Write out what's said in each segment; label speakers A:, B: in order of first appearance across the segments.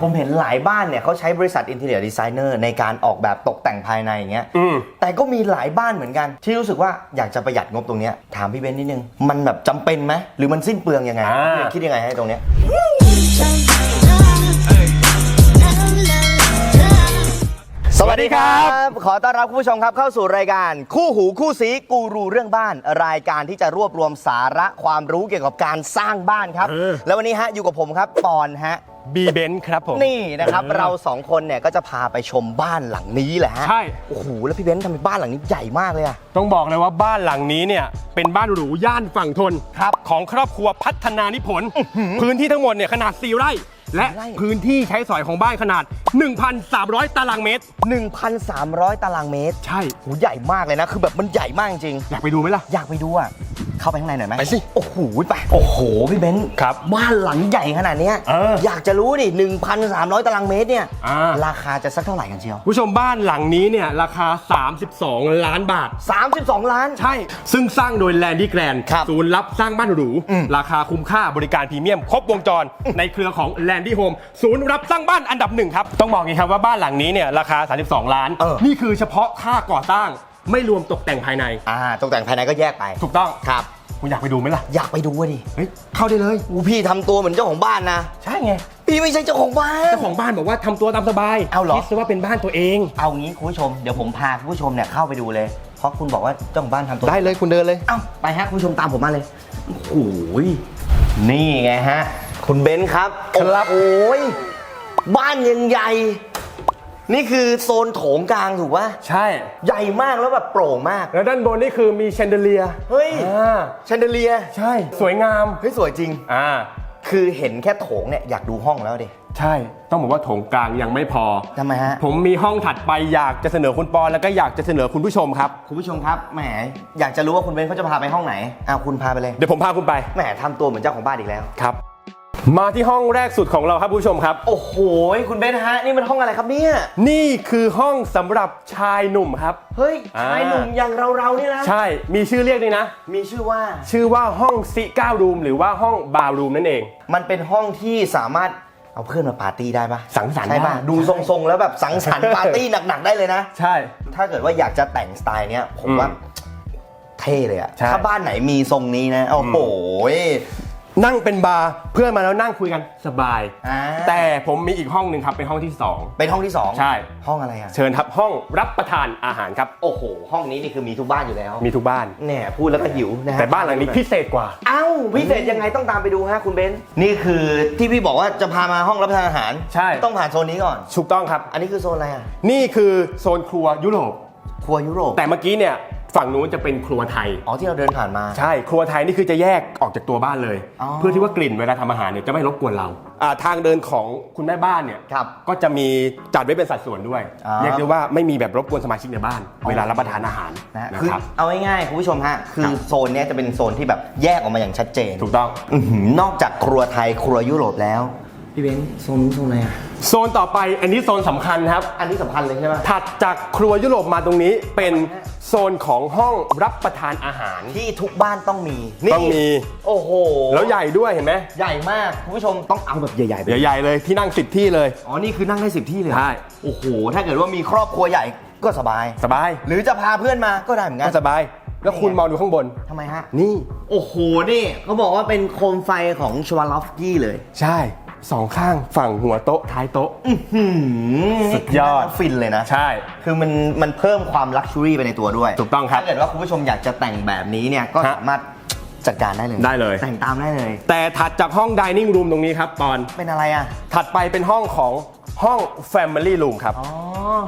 A: ผมเห็นหลายบ้านเนี่ยเขาใช้บริษัทอินเท i รียดีไซเนอร์ในการออกแบบตกแต่งภายในอย่างเงี้ย
B: อืม
A: แต่ก็มีหลายบ้านเหมือนกัน ที่รู้สึกว่าอยากจะประหยัดงบตรงเนี้ยถามพี่เบนซ์นิดนึง มันแบบจำเป็นไหมหรือมันสิ้นเปลืองยังไง
B: อ่า
A: พี่เบนซ์คิดยังไงให้ตรงเนี้ย สวัสดีครับ ขอต้อนรับคุณผู้ชมครับเข้าสู่รายการ คู่หูคู่สีกูรูเรื่องบ้าน รายการที่จะรวบรวมสาระความรู้เกี่ยวกับการสร้างบ้านครับ
B: เออ
A: แล้ววันนี้ฮะอยู่กับผมครับปอนฮะ
B: บีเบนครับผม
A: นี่นะครับ
B: เออ
A: เราสองคนเนี่ยก็จะพาไปชมบ้านหลังนี้แหละฮะ
B: ใช่
A: โอ้โหแล้วพี่เบนซ์ทำไมบ้านหลังนี้ใหญ่มากเลยอะ
B: ต้องบอกเลยว่าบ้านหลังนี้เนี่ยเป็นบ้านหรูย่านฝั่งทน
A: ครับ
B: ของครอบครัวพัฒนานิพนธ์พื้นที่ทั้งหมดเนี่ยขนาด 4 ไร่ และ
A: ไร่
B: พื้นที่ใช้สอยของบ้านขนาด 1,300 ตารางเมตร
A: 1,300 ตารางเมตร
B: ใช่
A: โหใหญ่มากเลยนะ คือแบบมันใหญ่มากจริง
B: อยากไปดูไหมล่ะ
A: อยากไปดูอะ เข้าไปข้างในหน่อยไหม
B: ไปสิ
A: โอ้โหไปโอ้โหพี่เบนซ์
B: ครับ
A: บ้านหลังใหญ่ขนาดเนี้ย
B: เออ
A: อยากจะรู้ดิ1,300 ตารางเมตรเนี่ย
B: อ่า
A: ราคาจะสักเท่าไหร่กันเชียว
B: ผู้ชมบ้านหลังนี้เนี่ยราคา 32 ล้านบาท
A: 32 ล้าน
B: ใช่ ซึ่งสร้างโดยแลนดี้แกรน
A: ครับ
B: ศูนย์รับสร้างบ้านหรู
A: อืม
B: ราคาคุ้มค่าบริการพรีเมียม ครบวงจร ในเครือของแลนดี้โฮมศูนย์รับสร้างบ้านอันดับหนึ่งครับ ต้องบอกอย่างนี้ครับว่าบ้านหลังนี้เนี่ยราคา 32 ล้าน
A: เออ
B: นี่คือเฉพาะค่าก่อสร้าง ไม่รวมตกแต่งภายใน
A: อ่าตกแต่งภายในก็แยกไป
B: ถูกต้อง
A: ครับ
B: คุณอยากไปดูไหมล่ะ
A: อยากไปดูอะดิ
B: เฮ้ย เข้าได้เลย
A: อูพี่ทำตัวเหมือนเจ้าของบ้านนะ
B: ใช่ไง
A: พี่ไม่ใช่เจ้าของบ้าน
B: เจ้าของบ้านบอกว่าทำตัวตามสบาย
A: เอาเหรอ
B: คิดซะว่าเป็นบ้านตัวเอง
A: เอางี้คุณผู้ชม เดี๋ยวผมพาคุณผู้ชมเนี่ยเข้าไปดูเลย เพราะคุณบอกว่าเจ้าของบ้านทำตัว
B: ได้เลยคุณเดินเลย
A: เอ้าไปฮะคุณผู้ชมตามผมมาเลย โอ้โหยนี่ไงฮะ คุณเบนซ์ครับ
B: ครับ
A: โอ้ยบ้านยังใหญ่ นี่คือโซนโถงกลางถูกปะ
B: ใช่
A: ใหญ่มากแล้วแบบโปร่งมาก
B: แล้วด้านบนนี่คือมีแชนเดเลีย
A: เฮ้ย
B: อ่า
A: แชนเดเลีย
B: ใช่ สวยงาม
A: เฮ้ยสวยจริง
B: อ่า
A: คือเห็นแค่โถงเนี่ยอยากดูห้องแล้วดิ
B: ใช่ ต้องบอกว่าโถงกลางยังไม่พอ
A: ทำไมฮะ
B: ผมมีห้องถัดไปอยากจะเสนอคุณปอนแล้วก็อยากจะเสนอคุณผู้ชมครับ
A: คุณผู้ชมครับแหมอยากจะรู้ว่าคุณเบนซ์เขาจะพาไปห้องไหนอ้าวคุณพาไปเลย
B: เดี๋ยวผมพาคุณไป
A: แหมทำตัวเหมือนเจ้าของบ้านอีกแล้ว
B: ครับ มาที่ห้องแรกสุดของเราครับคุณผู้ชมครับ
A: โอ้โห คุณเบนซ์ฮะ นี่มันห้องอะไรครับเนี่ย
B: นี่คือห้องสำหรับชายหนุ่มครับ
A: เฮ้ย
B: อ่า
A: ชายหนุ่มอย่างเราๆเนี่ยนะ
B: ใช่มีชื่อเรียกด้วยนะ
A: มีชื่อว่า
B: ชื่อว่าห้องซิก้ารูมหรือว่าห้องบาร์รูมนั่นเอง
A: มันเป็นห้องที่สามารถเอาเพื่อนมาปาร์ตี้ได้ปะ
B: สังสรรค์
A: ใช่ปะ
B: ได้
A: ดูทรงๆ แล้วแบบสังสรรค์ปาร์ตี้หนักๆได้เลยนะ
B: ใช่
A: ถ้าเกิดว่าอยากจะแต่งสไตล์เนี้ยผมว่า
B: อืม
A: เท่เลยอะ
B: ใช่
A: ถ้าบ้านไหนมีทรงนี้นะ โอ้โห
B: นั่งเป็นบาร์เพื่อนมาแล้วนั่งคุยกันสบาย
A: อ่า
B: แต่ผมมีอีกห้องหนึ่งครับเป็นห้องที่สอง
A: เป็นห้องที่สอง
B: ใช่
A: ห้องอะไรอะ
B: เชิญครับห้องรับประทานอาหารครับ
A: โอ้โห ห้องนี้นี่คือมีทุกบ้านอยู่แล้ว
B: มีทุกบ้าน
A: แหน่พูดแล้วก็หิวนะฮะ
B: แต่บ้านหลังนี้พิเศษกว่า
A: เอ้าพิเศษยังไงต้องตามไปดูฮะคุณเบนซ์นี่คือที่พี่บอกว่าจะพามาห้องรับประทานอาหาร
B: ใช่
A: ต้องผ่านโซนนี้ก่อน
B: ถูกต้องครับ
A: อันนี้คือโซนอะไรอะ
B: นี่คือโซนครัวยุโรป
A: ครัวยุโรป
B: แต่เมื่อกี้เนี่ย ฝั่งนู้นจะเป็นครัวไทย
A: อ๋อที่เราเดินผ่านมา
B: ใช่ ครัวไทยนี่คือจะแยกออกจากตัวบ้านเลย
A: อ๋อ
B: เพื่อที่ว่ากลิ่นเวลาทำอาหารเนี่ยจะไม่รบกวนเราอ่าทางเดินของคุณแม่บ้านเนี่ย
A: ครับ
B: ก็จะมีจัดไว้เป็นสัดส่วนด้วย
A: อ๋อ
B: เรียกได้ว่าไม่มีแบบรบกวนสมาชิกในบ้าน เวลารับประทานอาหาร
A: นะฮะ
B: นะ
A: คือ
B: ครับ
A: เอาง่ายๆคุณผู้ชมฮะคือ
B: ครับ
A: โซนเนี้ยจะเป็นโซนที่แบบแยกออกมาอย่างชัดเจน
B: ถูกต้อง
A: อื้อหือนอกจากครัวไทยครัวยุโรปแล้ว พี่เบนซ์โซนนี้โซนอะไรอะ
B: โซนต่อไปอันนี้โซนสำคัญครับ
A: อันนี้สำคัญเลยใช่ไหม
B: ถัดจากครัวยุโรปมาตรงนี้เป็นโซนของห้องรับประทานอาหาร
A: ที่ทุกบ้านต้องมีนี่
B: ต้องมี
A: โอ้โห
B: แล้วใหญ่ด้วยเห็นไหม
A: ใหญ่มากคุณผู้ชมต้องเอาแบบใหญ่ๆไป
B: ใหญ่ๆเลยที่นั่งสิบที่เลย
A: อ๋อนี่คือนั่งได้สิบที่เลยเหรอ
B: ใช่
A: โอ้โหถ้าเกิดว่ามีครอบครัวใหญ่ก็สบาย
B: สบาย
A: หรือจะพาเพื่อนมาก็ได้เหมือนกั
B: ก็
A: น
B: สบาย แล้วคุณมองดูข้างบน
A: ทำไมฮะ
B: นี่
A: โอ้โหนี่เขาบอกว่าเป็นโคมไฟของชวาลอฟสกี้เลย
B: ใช่ สองข้างฝั่งหัวโต๊ะท้ายโต๊ะ
A: หืม
B: สุดยอด
A: น่าฟินเลยนะ
B: ใช่
A: คือมันมันเพิ่มความลักชัวรี่ไปในตัวด้วย
B: ถูกต้องครับ
A: ถ้าเกิดว่าคุณผู้ชมอยากจะแต่งแบบนี้เนี่ยก็
B: ฮะ
A: สามารถจัดการได้เลย
B: ได้เลย
A: แต่งตามได้เลย
B: แต่ถัดจากห้องดิเนิ่งรูมตรงนี้ครับตอน
A: เป็นอะไรอะ
B: ถัดไปเป็นห้องของห้อง Family Room ครับ
A: อ๋อ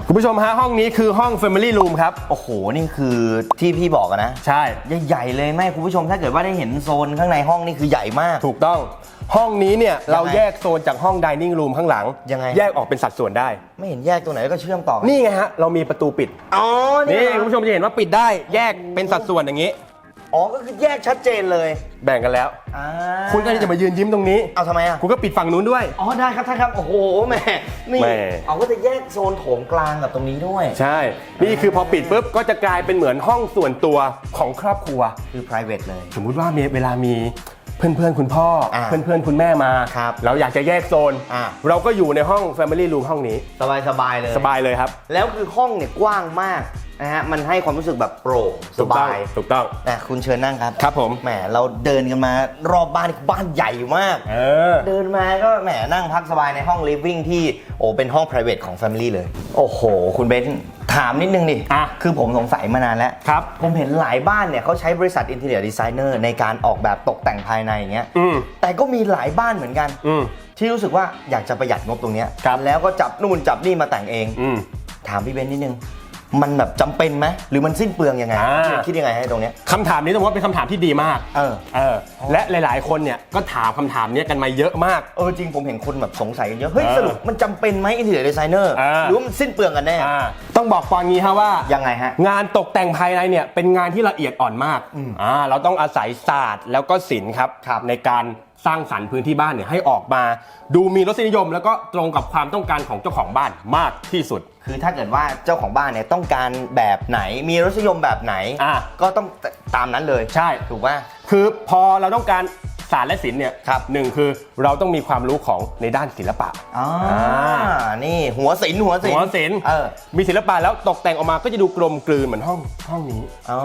B: คุณผู้ชมฮะห้องนี้คือห้อง Family Room ครับ
A: โอ้โห นี่คือที่พี่บอกอะนะ
B: ใช่
A: ใหญ่ๆเลยไม่คุณผู้ชมถ้าเกิดว่าได้เห็นโซนข้างในห้องนี่คือใหญ่มาก
B: ถูกต้อง ห้องนี้เนี่ยเราแยกโซนจากห้องดิเนิ่งรูมข้างหลัง
A: ยังไง
B: แยกออกเป็นสัดส่วนได้
A: ไม่เห็นแยกตรงไหนแล้วก็เชื่อมต่อกั
B: นี่ไงฮะ เรามีประตูปิด
A: อ๋อ นี่
B: นี่
A: เหรอ
B: คุณผู้ชมจะเห็นว่าปิดได้แยกเป็นสัดส่วนอย่างนี้
A: อ๋อ ก็คือแยกชัดเจนเลย
B: แบ่งกันแล้ว
A: อ่า
B: คุณก็จะมายืนยิ้มตรงนี้
A: เอาทำไมอะ
B: คุณก็ปิดฝั่งนู้นด้วย
A: อ๋อ ได้ครับท่านครับ โอ้โห แหม่ นี่
B: แหม่
A: เอาก็จะแยกโซนโถงกลางกับตรงนี้ด้วย
B: ใช่ นี่คือพอปิดปุ๊บก็จะกลายเป็นเหมือนห้องส่วนตัวของครอบครัว
A: คือ private เลย
B: สมมุติว่ามีเวลามี เพื่อนๆ คุณพ่ออาเพื่อนๆ คุณแม่มา
A: ครับ
B: เราอยากจะแยกโซน
A: อ่า
B: เราก็อยู่ในห้อง Family Room ห้องนี้
A: สบายสบายๆเลย
B: สบายเลยครับ
A: แล้วคือห้องเนี่ยกว้างมาก นะฮะมันให้ความรู้สึกแบบโปร่งส
B: ถูกต้อง
A: บาย
B: ถูกต้อง
A: นะคุณเชิญนั่งครับ
B: ครับผม
A: แหมเราเดินกันมารอบบ้านบ้านใหญ่มาก
B: เออ
A: เดินมาก็แหมนั่งพักสบายในห้อง living ที่โอ้เป็นห้อง private ของ family เลย โอ้โห คุณเบนซ์ถามนิดนึงดิ
B: อะ
A: คือผมสงสัยมานานแล้ว
B: ครับ
A: ผมเห็นหลายบ้านเนี่ยเขาใช้บริษัท interior designer ในการออกแบบตกแต่งภายในอย่างเงี้ย
B: อืม
A: แต่ก็มีหลายบ้านเหมือนกัน
B: อืม
A: ที่รู้สึกว่าอยากจะประหยัดงบตรงเนี้ย
B: ครับ
A: แล้วก็จับนู่นจับนี่มาแต่งเอง
B: อืม
A: ถามพี่เบนซ์นิดนึง มันแบบจำเป็นไหมหรือมันสิ้นเปลืองยังไง
B: อ่า
A: คิดยังไงให้ตรงเนี้ย
B: คำถามนี้ต้องบอกว่าเป็นคำถามที่ดีมาก
A: เออ
B: เออ และหลาย ๆ คนเนี่ยก็ถามคำถามเนี้ยกันมาเยอะมาก
A: เออจริงผมเห็นคนแบบสงสัยกันเยอะเฮ้ย
B: เออ
A: สรุปมันจำเป็นไหม interior designer
B: อ่า
A: หรือว่ามันสิ้นเปลืองกันแน่
B: อ่าต้องบอกปอนงี้ฮะว่า
A: ยังไงฮะ
B: งานตกแต่งภายในเนี่ยเป็นงานที่ละเอียดอ่อนมาก
A: อืม
B: อ่า เราต้องอาศัยศาสตร์แล้วก็ศิลป์ครับ
A: ครับ
B: ในการ สร้างสรรค์พื้นที่บ้านเนี่ยให้ออกมา ดูมีรสนิยม แล้วก็ตรงกับความต้องการของเจ้าของบ้านมากที่สุด
A: คือถ้าเกิดว่าเจ้าของบ้านเนี่ยต้องการแบบไหน มีรสนิยมแบบไหน
B: อ่า
A: ก็ต้องตามนั้นเลย
B: ใช่
A: ถูกป่ะ
B: คือพอเราต้องการ ศาสตร์และศิลป์เนี่ย
A: ครับ
B: หนึ่งคือเราต้องมีความรู้ของในด้านศิลปะ
A: อ๋อ
B: อ่า
A: นี่หัวศิลป์หัวศิลป์
B: หัวศิลป์
A: เออ
B: มีศิลปะแล้วตกแต่งออกมาก็จะดูกลมกลืนเหมือนห้องห้องนี้
A: อ๋อ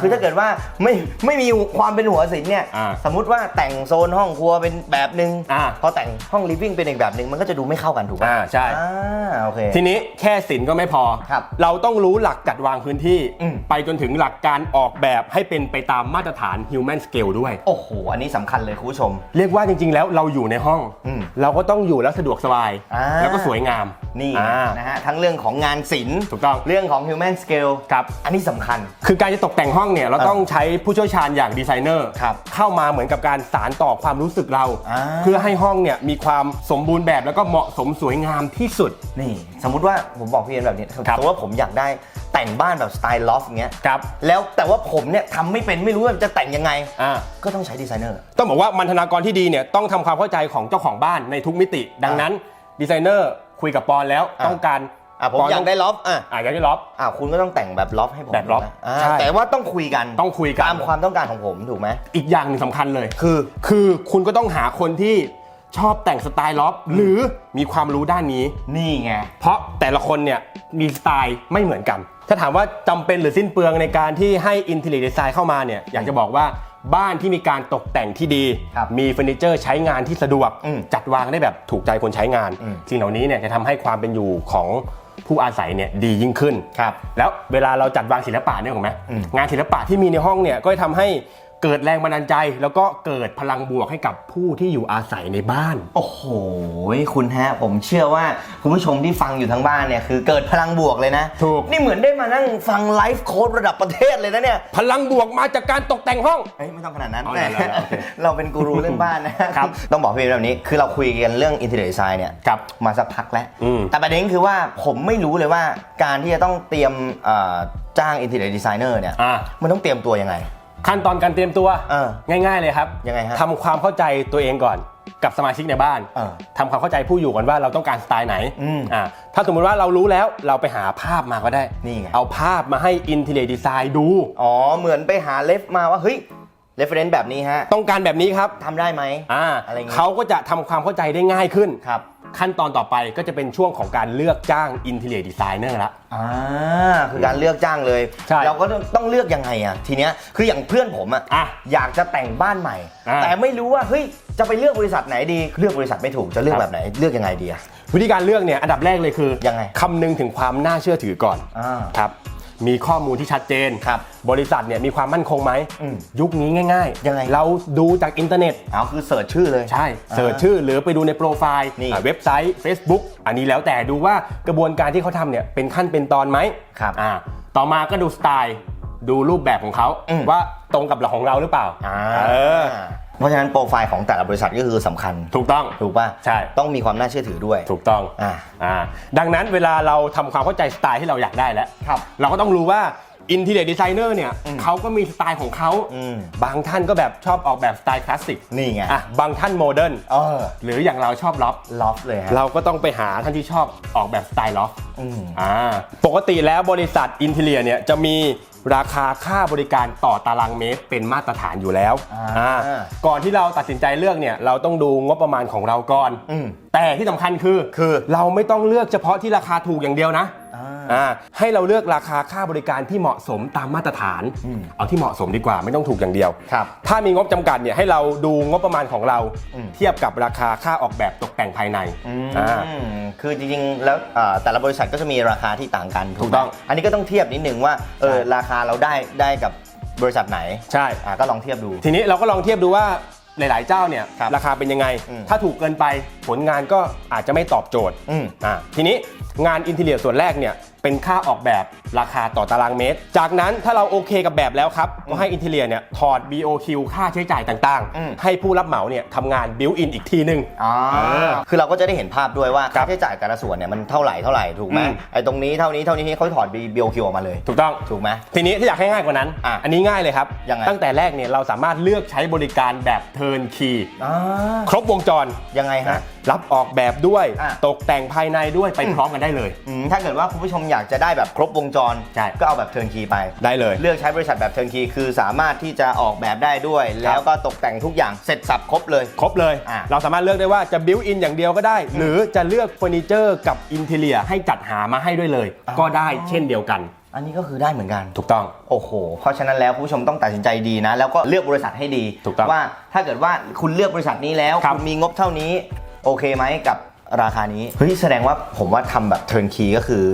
A: คือถ้าเกิดว่าไม่ไม่มีความเป็นหัวศิลป์เนี่ย
B: อ่า
A: สมมุติว่าแต่งโซนห้องครัวเป็นแบบหนึ่ง
B: อ่า
A: พอแต่งห้องลิฟวิ่งเป็นอีกแบบหนึ่งมันก็จะดูไม่เข้ากันถูกป่ะ
B: อ่าใช่
A: อ่าโอเค
B: ทีนี้แค่ศิลป์ก็ไม่พอ
A: ครับ
B: เราต้องรู้หลักจัดวางพื้นที่
A: อืม
B: ไปจนถึงหลักการออกแบบให้เป็นไปตามมาตรฐาน human scale ด้วย
A: โอ้โห อันนี้สำคัญเลยคุณผู้ชม
B: เรียกว่าจริง ๆ แล้วเราอยู่ในห้อง
A: อืม
B: เราก็ต้องอยู่แล้วสะดวกสบาย
A: อ่า
B: แล้วก็สวยงาม
A: นี่
B: อ่า
A: นะฮะทั้งเรื่องของงานศิลป์
B: ถูกต้อง
A: เรื่องของ human scale
B: ครับ
A: อันนี้สำคัญ
B: คือการจะตกแต่งห้องเนี่ยเรา
A: เออ
B: ต้องใช้ผู้เชี่ยวชาญอย่างดีไซเนอร์
A: ครับ
B: เข้ามาเหมือนกับการสารต่อความรู้สึกเรา
A: อ่า
B: เพื่อให้ห้องเนี่ยมีความสมบูรณ์แบบแล้วก็เหมาะสมสวยงามที่สุด
A: นี่ สมมุติว่าผมบอกพี่เอ็นแบบนี้
B: ครับ
A: สมมติว่าผมอยากได้แต่งบ้านแบบสไตล์ลอฟอย่างเงี้ย
B: ครับ
A: แล้วแต่ว่าผมเนี่ยทำไม่เป็นไม่รู้ว่าจะแต่งยังไง
B: อ่า
A: ก็ต้องใช้ดีไซเนอร์
B: ต้องบอกว่ามันธนากรที่ดีเนี่ยต้องทำความเข้าใจของเจ้าของบ้านในทุกมิติ ดังนั้นดีไซเนอร์คุยกับปอนแล้ว
A: อะ
B: ต้องการ
A: อะผม
B: ปน
A: อยากได้ลอฟอะ
B: อะอยากได้ล็อบ
A: อะคุณก็ต้องแต่งแบบลอฟให้ผม
B: แบบ loft
A: ถูกไหมอ่า
B: ใช่
A: แต่ว่าต้องคุยกัน
B: ต้องคุยกัน
A: ตามความต้องการของผมถูกไหม
B: อีกอย่างหนึ่งสำคัญเลย
A: คือ
B: คือคุณก็ต้องหาคนที่ ชอบแต่งสไตล์ล็อบหรือมีความรู้ด้านนี้
A: นี่ไง
B: เพราะแต่ละคนเนี่ยมีสไตล์ไม่เหมือนกัน ถ้าถามว่าจำเป็นหรือสิ้นเปลืองในการที่ให้อินเท i ร์ดีไซน์เข้ามาเนี่ยอยากจะบอกว่าบ้านที่มีการตกแต่งที่ดี
A: ครับ
B: มีเฟอร์นิเจอร์ใช้งานที่สะดวก
A: อืม
B: จัดวางได้แบบถูกใจคนใช้งาน
A: อืม
B: สิ่งเหล่านี้เนี่ยจะทำให้ความเป็นอยู่ของผู้อาศัยเนี่ยดียิ่งขึ้น
A: ครับ
B: แล้วเวลาเราจัดวางศิลปะเนี่ยถูกไหม
A: อืม
B: งานศิลปะที่มีในห้องเนี่ยก็จะทำให้ เกิดแรงบันดาลใจ แล้วก็เกิดพลังบวกให้กับผู้ที่อยู่อาศัยในบ้าน
A: โอ้โห คุณฮะ ผมเชื่อว่าคุณผู้ชมที่ฟังอยู่ทั้งบ้านเนี่ยคือเกิดพลังบวกเลยนะ
B: ถูก
A: นี่เหมือนได้มานั่งฟังไลฟ์โค้ดระดับประเทศเลยนะเนี่ย
B: พลังบวกมาจากการตกแต่งห้อง
A: เอ้ยไม่ต้องขนาดนั้น
B: เอา
A: แหม
B: เอาเอาโอเค
A: เราเป็นกูรูเรื่องบ้านนะครับ ต้องบอกพี่แบบนี้ คือเราคุยกันเรื่อง interior design เนี่ย
B: ครับ
A: มาสักพักแล้ว
B: อืม
A: แต่ประเด็นคือว่าผมไม่รู้เลยว่าการที่จะต้องเตรียมเอ่อจ้าง interior designer เนี่ย
B: อ่า
A: มันต้องเตรียมตัวยังไง
B: ขั้นตอนการเตรียมตัว
A: เออ
B: ง่าย ๆเลยครับ
A: ยังไงฮะ
B: ทำความเข้าใจตัวเองก่อนกับสมาชิกในบ้าน
A: เออ
B: ทำความเข้าใจผู้อยู่ก่อนว่าเราต้องการสไตล์ไหน
A: อืม
B: อ่าถ้าสมมุติว่าเรารู้แล้วเราไปหาภาพมาก็ได้
A: นี่ไง
B: เอาภาพมาให้อินเท i ร์ดีไซน์ดู
A: อ๋อ เหมือนไปหาเลฟมาว่า เฮ้ย reference แบบนี้ฮะ
B: ต้องการแบบนี้ครับ
A: ทำได้ไหม
B: อ่า
A: อะไรอย่างงี้
B: เขาก็จะทำความเข้าใจได้ง่ายขึ้น
A: ครับ
B: ขั้นตอนต่อไปก็จะเป็นช่วงของการเลือกจ้างอินเท i ร์ดีไซเนอร์ละ
A: อ่าคือการเลือกจ้างเลย
B: ใช่
A: เราก็ต้องเลือกยังไงอะทีเนี้ยคืออย่างเพื่อนผมอะ
B: อะ
A: อยากจะแต่งบ้านใหม่
B: อะ
A: แต่ไม่รู้ว่าเฮ้ยจะไปเลือกบริษัทไหนดีเลือกบริษัทไม่ถูกจะเลือกแบบไหนเลือกยังไงดีอะ
B: วิธีการเลือกเนี่ยอันดับแรกเลยคือ
A: ยังไง
B: คำนึงถึงความน่าเชื่อถือก่อน
A: อ่า
B: ครับ มีข้อมูลที่ชัดเจน
A: ครับ
B: บริษัทเนี่ยมีความมั่นคงไหม
A: อืม
B: ยุคนี้ง่ายๆ
A: ยังไง
B: เราดูจากอินเทอร์เน็ต
A: เอาคือเสิร์ชชื่อเลย
B: ใช่ เสิร์ชชื่อหรือไปดูในโปรไฟล์
A: นี่
B: อ่าเว็บไซต์ Facebook อันนี้แล้วแต่ดูว่ากระบวนการที่เขาทำเนี่ยเป็นขั้นเป็นตอนไหม
A: ครับ
B: อ่าต่อมาก็ดูสไตล์ ดูรูปแบบของเขา
A: อืม
B: ว่าตรงกับหลักของเราหรือเปล่า
A: อ่า
B: เออ
A: เพราะฉะนั้นโปรไฟล์ของแต่ละบริษัทก็คือสำคัญ
B: ถูกต้อง
A: ถูกป่ะ
B: ใช่
A: ต้องมีความน่าเชื่อถือด้วย
B: ถูกต้อง
A: อ่า
B: อ่าดังนั้นเวลาเราทำความเข้าใจสไตล์ที่เราอยากได้แล้ว
A: ครับ
B: เราก็ต้องรู้ว่าอินเท i ร์ดีไซเนอร์เนี่ย
A: อืม
B: เขาก็มีสไตล์ของเขา
A: อืม
B: บางท่านก็แบบชอบออกแบบสไตล์คลาสสิก
A: นี่ไง
B: อะบางท่านโมเดิร์น
A: เออ
B: หรืออย่างเราชอบล็อฟ
A: ล็อฟเลยฮะ
B: เราก็ต้องไปหาท่านที่ชอบออกแบบสไตล์ล็อฟ
A: อืม
B: อ่าปกติแล้วบริษัทอินเท i ร์เนี่ยจะมี ราคาค่าบริการต่อตารางเมตรเป็นมาตรฐานอยู่แล้ว
A: อ่า
B: อ่าก่อนที่เราตัดสินใจเลือกเนี่ยเราต้องดูงบประมาณของเราก่อน
A: อืม
B: แต่ที่สำคัญคือ
A: คือ
B: เราไม่ต้องเลือกเฉพาะที่ราคาถูกอย่างเดียวนะ
A: อ่า
B: อ่าให้เราเลือกราคาค่าบริการที่เหมาะสมตามมาตรฐาน
A: อืม
B: เอาที่เหมาะสมดีกว่าไม่ต้องถูกอย่างเดียว
A: ครับ
B: ถ้ามีงบจำกัดเนี่ยให้เราดูงบประมาณของเรา
A: อืม
B: เทียบกับราคาค่าออกแบบตกแต่งภายใน
A: อืม
B: อ่า
A: คือจริงๆ แล้วเอ่อแต่ละบริษัทก็จะมีราคาที่ต่างกัน
B: ถูกต้อง
A: ไหมอันนี้ก็ต้องเทียบนิดนึงว่าเออ
B: ใช่
A: ราคาเราได้ได้กับบริษัทไหน
B: ใช่
A: อ่าก็ลองเทียบดู
B: ทีนี้เราก็ลองเทียบดูว่าหลาย ๆ เจ้าเนี่ย
A: ครับ
B: ราคาเป็นยังไง
A: อืม
B: ถ้าถูกเกินไปผลงานก็อาจจะไม่ตอบโจทย์
A: อืม
B: อ่าทีนี้งานอินเท i รียส่วนแรกเนี่ย เป็นค่าออกแบบราคาต่อตารางเมตร จากนั้นถ้าเราโอเคกับแบบแล้วครับก็ให้อินเท i รียเนี่ยถอด BOQ ค่าใช้จ่ายต่าง
A: อืม
B: ๆ ให้ผู้รับเหมาเนี่ยทำงานบิวอินอีกทีหนึ่ง
A: อ๋อ
B: เออ
A: คือเราก็จะได้เห็นภาพด้วยว่า
B: ครั
A: ค่า
B: บ
A: ใช้จ่ายแต่ละส่วนเนี่ยมันเท่าไหร่เท่าไหร่ถูกไหม
B: อืม
A: ไอ้ตรงนี้เท่านี้เท่านี้เขาถอด BOQ ออกมาเลย
B: ถูกต้อง
A: ถูกไหม
B: ทีนี้ถ้าอยากให้ง่ายกว่านั้น
A: อะ
B: อันนี้ง่ายเลยครับ
A: ยังไง
B: ตั้งแต่แรกเนี่ยเราสามารถเลือกใช้บริการแบบเทิร์นคี
A: อ่า
B: ครบวงจร
A: ยังไงฮะ
B: รับออกแบบด้วย
A: อะ
B: ตกแต่งภายในด้วยไปพร้อมกันได้เลย
A: อืมถ้าเกิดว่าคุณผู้ชมอยากจะได้แบบครบวงจร
B: ใช่
A: ก็เอาแบบเทิร์นคีไป
B: ได้เลย
A: เลือกใช้บริษัทแบบเทิร์นคีคือสามารถที่จะออกแบบได้ด้วย แล้วก็ตกแต่งทุกอย่างเสร็จสับครบเลย
B: ครบเลย
A: อะ
B: เราสามารถเลือกได้ว่าจะบิวอินอย่างเดียวก็ได้ หรือจะเลือกเฟอร์นิเจอร์กับอินเทเลียให้จัดหามาให้ด้วยเลยก็ได้เช่นเดียวกัน
A: อันนี้ก็คือได้เหมือนกัน
B: ถูกต้อง
A: โอ้โห เพราะฉะนั้นแล้วคุณผู้ชมต้องตัดสินใจดีนะ แล้วก็เลือกบริษัทให้ดี
B: ถูกต้อง
A: ว่าถ้าเกิดว่าคุณเลือกบริษัทนี้แล้ว
B: ครับ
A: ณมีงบเท่านี้ โอเคไหมกับราคานี้ เฮ้ย แสดงว่าผมว่าทำแบบเทิร์นคีก็คือ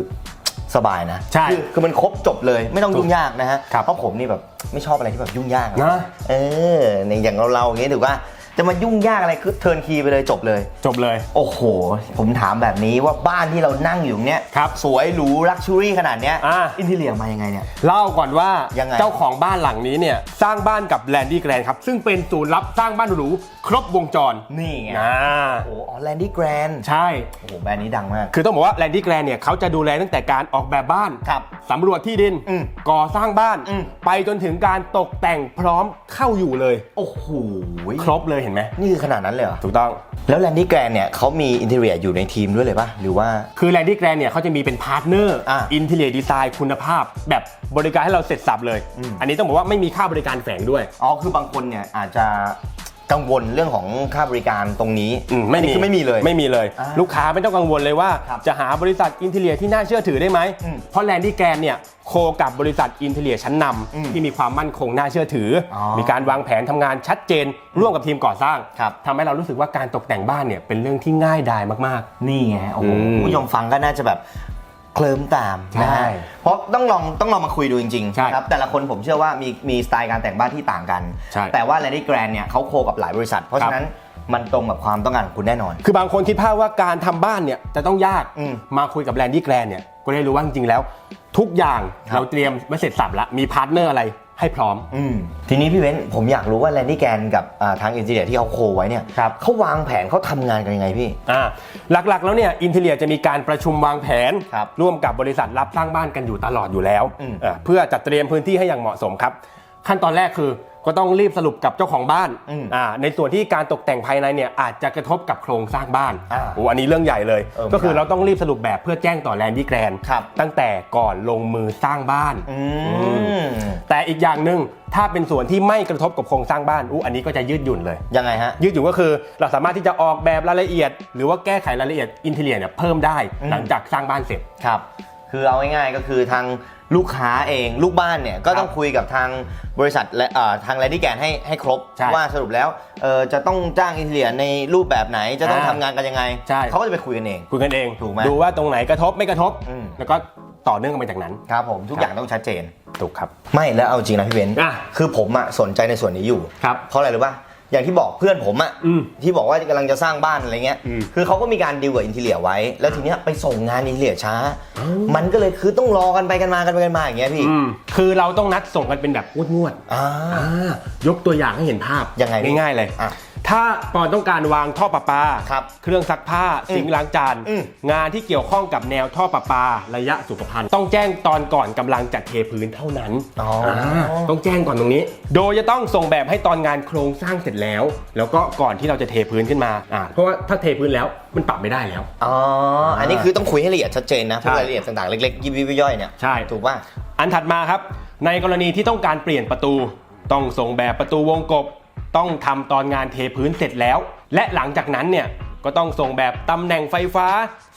A: สบายนะ
B: ใช่
A: คือคือมันครบจบเลยไม่ต้อง
B: ถูก
A: ยุ่งยากนะฮะ
B: ครับ
A: เพราะผมนี่แบบไม่ชอบอะไรที่แบบยุ่งยากอ
B: นะ
A: เออในอย่างเราเราๆอย่างเงี้ยถือว่า จะมายุ่งยากอะไรคือเทิร์นคีไปเลยจบเลย
B: จบเลย
A: โอ้โห ผมถามแบบนี้ว่าบ้านที่เรานั่งอยู่เนี้ย
B: ครับ
A: สวยหรูลักชัวรี่ขนาดเนี้ย
B: อ่า
A: อินทีเลียมายังไงเนี่ย
B: เล่าก่อนว่า
A: ยังไง
B: เจ้าของบ้านหลังนี้เนี่ยสร้างบ้านกับแลนดี้แกรนครับ ซึ่งเป็นศูนย์รับสร้างบ้านหรูครบวงจร
A: นี่ไง
B: นะ
A: โอ้โหแลนดี้แกรน
B: ใช่
A: โอ้โหแบรนด์นี้ดังมาก
B: คือต้องบอกว่าแลนดี้แกรนเนี่ยเขาจะดูแลตั้งแต่การออกแบบบ้าน
A: ครับ
B: สำรวจที่ดิน
A: อืม
B: ก่อสร้างบ้าน
A: อืม
B: ไปจนถึงการตกแต่งพร้อมเข้าอยู่เลย
A: โอ้โห
B: ครบเลยเห็นไหม
A: นี่คือขนาดนั้นเลยเหรอ
B: ถูกต้อง
A: แล้วแลนดี้แกรนเนี่ยเขามีอินเท i รียอยู่ในทีมด้วยเลยป่ะหรือว่า
B: คือแลนดี้แกรนเนี่ยเขาจะมีเป็นพาร์ทเนอร์
A: อะ
B: อินเทเลียดีไซน์คุณภาพ แบบบริการให้เราเสร็จสับเลย
A: อืม
B: อันนี้ต้องบอกว่าไม่มีค่าบริการแฝงด้วย
A: อ๋อคือบางคนเนี่ยอาจจะ กังวลเรื่องของค่าบริการตรงนี้
B: อืมไม่
A: อัน
B: มี
A: นี้คือไม่มีเลย
B: ไม่มีเลย
A: อ่า
B: ลูกค้าไม่ต้องกังวลเลยว่า
A: ครับ
B: จะหาบริษัทอินเทเลียที่น่าเชื่อถือได้ไหม
A: อืม
B: เพราะแลนดี้แกรนเนี่ยโคกับบริษัทอินเทเลียชั้นนำ
A: อืม
B: ที่มีความมั่นคงน่าเชื่อถืออ
A: อ
B: มีการวางแผนทำงานชัดเจน ร่วมกับทีมก่อสร้าง
A: ครับ
B: ทำให้เรารู้สึกว่าการตกแต่งบ้านเนี่ยเป็นเรื่องที่ง่ายดายมาก
A: นี่ไงโอ้โห
B: อืม
A: คุณผู้ชมฟังก็น่าจะแบบ เคลิ้มตามนะ
B: ใช่
A: ฮะเพราะต้องลองต้องลองมาคุยดูจริง
B: ใช่
A: ๆนะครับแต่ละคนผมเชื่อว่ามีมีสไตล์การแต่งบ้านที่ต่างกัน
B: ใช่
A: แต่ว่าแลนดี้แกรนเนี่ยเขาโคกับหลายบริษัท เพราะ
B: ครั
A: ฉะ
B: บ
A: นั้นมันตรงกับความต้องการของคุณแน่นอน
B: คือบางคนคิดภาพว่าการทำบ้านเนี่ยจะต้องยาก
A: อืม
B: มาคุยกับแลนดี้แกรนเนี่ยก็ได้รู้ว่าจริงๆแล้ว ทุกอย่าง
A: ครับ
B: เราเตรียมมาเสร็จสับแล้วมีพาร์ทเนอร์อะไร ให้พร้อม
A: อืมทีนี้พี่เว้นผมอยากรู้ว่าแลนดี้แกนกับอ่าทางอินเดียที่เขาโคไว้เนี่ย
B: ครับ
A: เขาวางแผนเขาทำงานกันยังไงพี่
B: อ่าหลักๆแล้วเนี่ยอินเทเลียจะมีการประชุมวางแผน
A: ครับ
B: ร่วมกับบริษัทรับสร้างบ้านกันอยู่ตลอดอยู่แล้ว
A: อืม
B: อ่าเพื่อจัดเตรียมพื้นที่ให้อย่างเหมาะสมครับ ขั้นตอนแรกคือ ก็ต้องรีบสรุปกับเจ้าของบ้าน
A: อืม
B: อ่าในส่วนที่การตกแต่งภายในเนี่ยอาจจะกระทบกับโครงสร้างบ้าน
A: อ่า
B: โอ้อันนี้เรื่องใหญ่เลย
A: เออ
B: ก็คือ
A: ครับ
B: เราต้องรีบสรุปแบบเพื่อแจ้งต่อแลนดี้แกรน
A: ครับ
B: ตั้งแต่ก่อนลงมือสร้างบ้าน
A: อืม
B: แต่อีกอย่างหนึ่งถ้าเป็นส่วนที่ไม่กระทบกับโครงสร้างบ้านอู้อันนี้ก็จะยืดหยุ่นเลย
A: ยังไงฮะ
B: ยืดหยุ่นก็คือเราสามารถที่จะออกแบบรายละเอียด หรือว่าแก้ไขรายละเอียดอินเทเลียเนี่ยเพิ่มได้
A: อืม
B: หลังจากสร้างบ้านเสร็จ
A: ครับ คือเอาง่ายๆก็คือทางลูกค้าเองลูกบ้านเนี่ยก็ต้องคุยกับทางบริษัทและอ่าทางแลนดี้แกนให้ให้ครบ
B: ใช่
A: ว่าสรุปแล้วเออจะต้องจ้างอินเดียในรูปแบบไหนจะต้อง
B: อ่า
A: ทำงานกันยังไง
B: ใช่
A: เขาก็จะไปคุยกันเอง
B: คุยกันเอง
A: ถูกไหม
B: ดูว่าตรงไหนกระทบไม่กระทบ
A: อืม
B: แล้วก็ต่อเนื่องกันไปจากนั้น
A: ครับผมทุกอย่างต้องชัดเจน
B: ถูกครับ
A: ไม่แล้วเอาจริงนะพี่เบนซ์
B: อะ
A: คือผมอะสนใจในส่วนนี้อยู่
B: ครับ
A: เพราะอะไรรู้ป่ะ อย่างที่บอกเพื่อนผมอะ
B: อืม
A: ที่บอกว่ากำลังจะสร้างบ้านอะไรเงี้ย
B: อืม
A: คือเขาก็มีการดีลกับอินทีเลียไว้ แล้วทีเนี้ยไปส่งงานอินทีเลียช้า มันก็เลยคือต้องรอกันไปกันมากันไปกันมาอย่างเงี้ยพี่
B: อืมคือเราต้องนัดส่งกันเป็นแบบงวด
A: อ่า
B: ๆอ่ายกตัวอย่างให้เห็นภาพ
A: ยังไงพี่
B: ง่ายๆเลย
A: อะ
B: ถ้าปอนต้องการวางท่อประปา
A: ครับ
B: เครื่องซักผ้า
A: อืม
B: สิงค์ล้างจาน
A: อืม
B: งานที่เกี่ยวข้องกับแนวท่อประปา ระยะสุขภัณฑ์ต้องแจ้งตอนก่อนกำลังจัดเทพื้นเท่านั้น
A: อ๋ออ่า
B: ต้องแจ้งก่อนตรงนี้ โดยจะต้องส่งแบบให้ตอนงานโครงสร้างเสร็จแล้ว แล้วก็ก่อนที่เราจะเทพื้นขึ้นมาอ่าเพราะว่าถ้าเทพื้นแล้วมันปรับไม่ได้แล้ว
A: อ๋อ อันนี้คือต้องคุยให้ละเอียดชัดเจนนะพวก
B: ใช่
A: รายละเอียดต่างๆ เล็กๆ ยิบยิบย่อยๆเนี่ย
B: ใช่
A: ถูกป่ะ
B: อันถัดมาครับ ในกรณีที่ต้องการเปลี่ยนประตู ต้องส่งแบบประตูวงกบ ต้องทำตอนงานเทพื้นเสร็จแล้ว และหลังจากนั้นเนี่ยก็ต้องส่งแบบตำแหน่งไฟฟ้า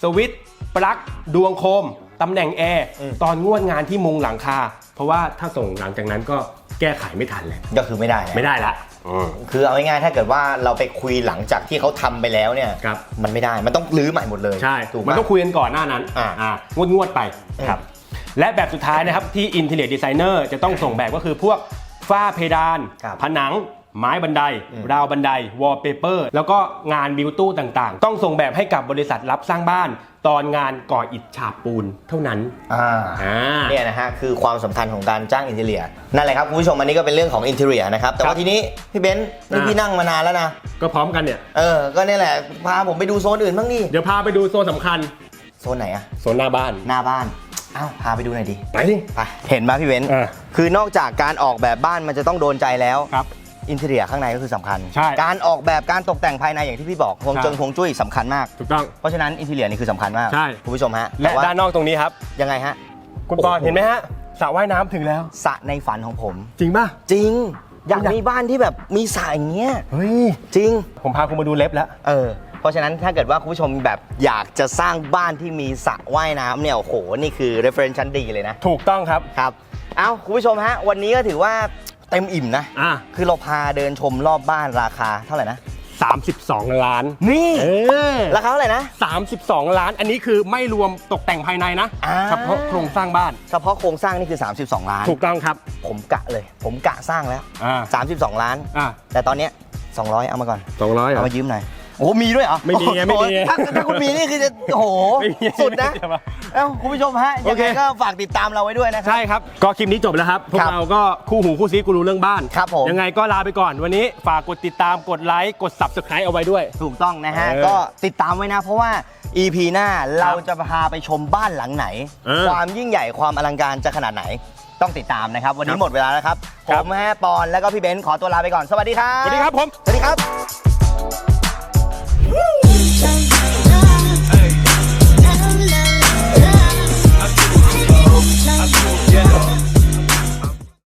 B: สวิตช์ปลั๊กดวงโคมตำแหน่งแอร์ตอนงวดงานที่มุงหลังคา เพราะว่าถ้าส่งหลังจากนั้นก็แก้ไขไม่ทันเลย
A: ก็คือไม่ได้นะ
B: ไม่ได้ละ
A: คือเอาง่ายๆถ้าเกิดว่าเราไปคุยหลังจากที่เขาทำไปแล้วเนี่ย
B: ครับ
A: มันไม่ได้มันต้องรื้อใหม่หมดเลย
B: ใช่
A: ถูกไห
B: มันต้องคุยกันก่อนหน้านั้น
A: อ่า
B: งวดงวดๆไปครับและแบบสุดท้ายนะครับที่ Interior Designer จะต้องส่งแบบก็คือพวกฝ้าเพดาน
A: ครับ
B: ผนัง ไม้บันได ราวบันไดวอลเปเปอร์แล้วก็งานบิวตู้ต่างๆ ต้องส่งแบบให้กับบริษัทรับสร้างบ้าน ตอนงานก่ออิฐฉาบปูนเท่านั้น
A: อ่า
B: อ่า
A: เนี่ยนะฮะคือความสำคัญของการจ้างอินเทเรียนั่นแหละครับคุณผู้ชมอันนี้ก็เป็นเรื่องของอินเทเรียนะครับ แต่
B: ครั
A: ว่า
B: บ
A: ทีนี้พี่เบนซ์นี่
B: อ่า
A: พี่นั่งมานานแล้วนะ
B: ก็พร้อมกันเนี่ย
A: เออ ก็เนี่ยแหละ พาผมไปดูโซนอื่นบ้างดิ
B: เดี๋ยวพาไปดูโซนสำคัญ
A: โซนไหนอะ
B: โซนหน้าบ้าน
A: หน้าบ้านอ้าวพาไปดูหน่อยดิ
B: ไปดิ
A: ไปเห็นไหมพี่เบนซ์
B: เออ
A: คือนอกจากการออกแบบบ้านมันจะต้องโดนใจแล้ว
B: ครับ
A: อินเทเรียข้างในก็คือสำคัญ
B: ใช่
A: การออกแบบการตกแต่งภายในอย่างที่พี่บอกฮวง
B: ครับ
A: เจิงฮวงจุ้ยสำคัญมาก
B: ถูกต้อง
A: เพราะฉะนั้นอินเทเรียนี่คือสำคัญมาก
B: ใช่
A: คุณผู้ชมฮะ
B: และ
A: แต่ว่า
B: ด้านนอกตรงนี้ครับ
A: ยังไงฮะ
B: คุณปอ
A: โอ้โห
B: เห็นไหมฮะสระว่ายน้ำถึงแล้ว
A: สระในฝันของผม
B: จริงป่ะ
A: จริง อยาก
B: อยาก
A: มีบ้านที่แบบมีสระอย่างเงี้ย
B: เฮ้ย
A: จริง
B: ผมพาคุณมาดูเล็บแล้ว
A: เออ เพราะฉะนั้นถ้าเกิดว่าคุณผู้ชมแบบอยากจะสร้างบ้านที่มีสระว่ายน้ำเนี่ยโอ้โหนี่คือ reference ชั้นดีเลยนะ
B: ถูกต้องครับ
A: ครับ เอ้าคุณผู้ชมฮะ วันนี้ก็ถือว่า เต็มอิ่มนะ
B: อะ
A: คือเราพาเดินชมรอบบ้านราคาเท่าไหร่นะ
B: 32 ล้าน
A: นี่
B: เออ
A: ราคาเท่าไหร่นะ
B: 32 ล้าน อันนี้คือไม่รวมตกแต่งภายในนะ
A: อ่า
B: เฉพาะโครงสร้างบ้าน
A: เฉพาะโครงสร้างนี่คือ 32 ล้าน
B: ถูกต้องครับ
A: ผมกะเลย ผมกะสร้างแล้ว
B: อ่า
A: 32 ล้าน
B: อ่า
A: แต่ตอนเนี้ย200 เอามาก่อน
B: สองร้อยเหร
A: เอา
B: อ
A: มายืมหน่อย โอ้โหมีด้วยเหรอ
B: ไม่มีไงไม่มีไง
A: โอ้โหถ้าถ้าคุณมีนี่คือจะโอ้โห
B: ไม่มี
A: สุดนะ
B: ไม่มี
A: เอ้าคุณผู้ชมฮะ
B: โอ
A: ยัง
B: เค
A: ไงก็ฝากติดตามเราไว้ด้วยนะครับ
B: ใช่ครับ ก็คลิปนี้จบแล้วครับพวก
A: ครับ
B: เราก็คู่หูคู่ซีกูรู้เรื่องบ้าน
A: ครับผม
B: ยังไงก็ลาไปก่อนวันนี้ฝากกดติดตามกดไลค์กด subscribe เอาไว้ด้วย
A: ถูกต้องนะฮะ
B: เออ
A: ก็ติดตามไว้นะเพราะว่า EP หน้าเราจะพาไปชมบ้านหลังไหน
B: เออ
A: ความยิ่งใหญ่ความอลังการจะขนาดไหน ต้องติดตามนะครับ วันนี้
B: ครับ
A: หมดเวลาแล้วครับ ผ
B: ครับ
A: มฮะปอนแล้วก็พี่เบนซ์ขอตัวลาไปก่อนสวัสดีครับ
B: สวัสดีครับผม
A: สวัสดีครับ Woo!